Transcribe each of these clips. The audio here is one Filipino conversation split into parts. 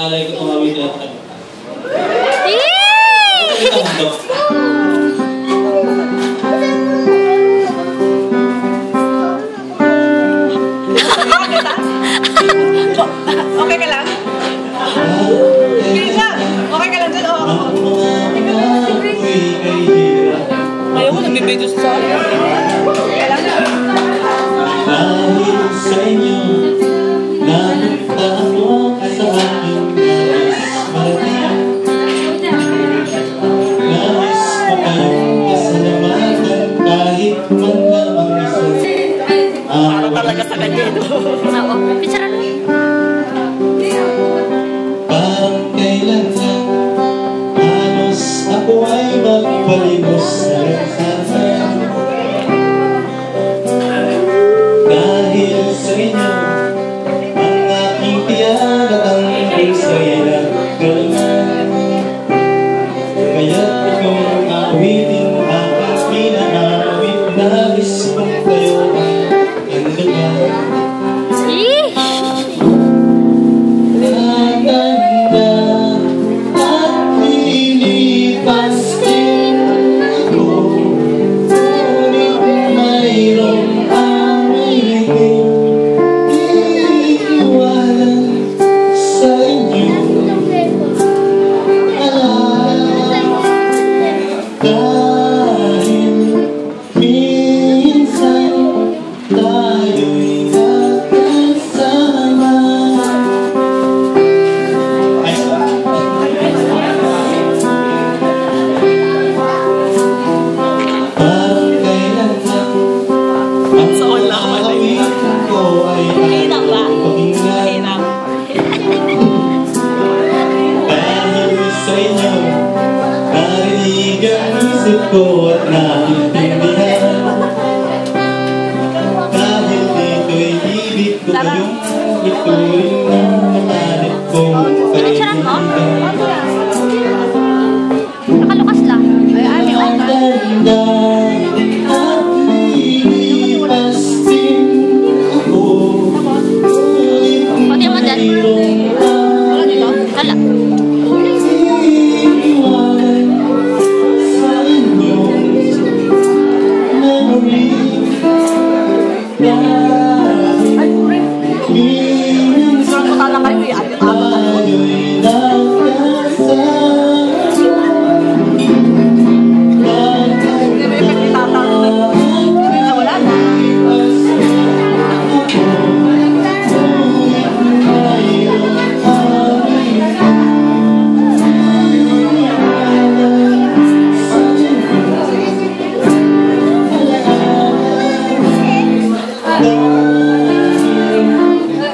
Alay ko tumawid at. Yee! Ito ang mundo. Okay ka lang? Okay ka lang dyan? Oo. Hirap. Ayaw ko, nagbibidyo sa akin. Talaga sa kanya. no? Oo, picture ano? Na ako ay magpalimos sa lansangan. Dahil sa inyo, ang aking tiyan at ang pusa'y nagkalman. Kaya't ikong awitin ang aking inaawit nais Dahil ang isip ko at naintindihan Dahil dito'y ibig ko kayong ituloy ng namanit kong Pinicturean mo? kaibigan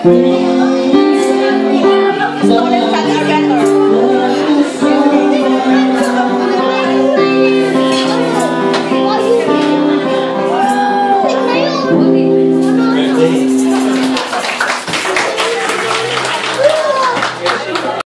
Sa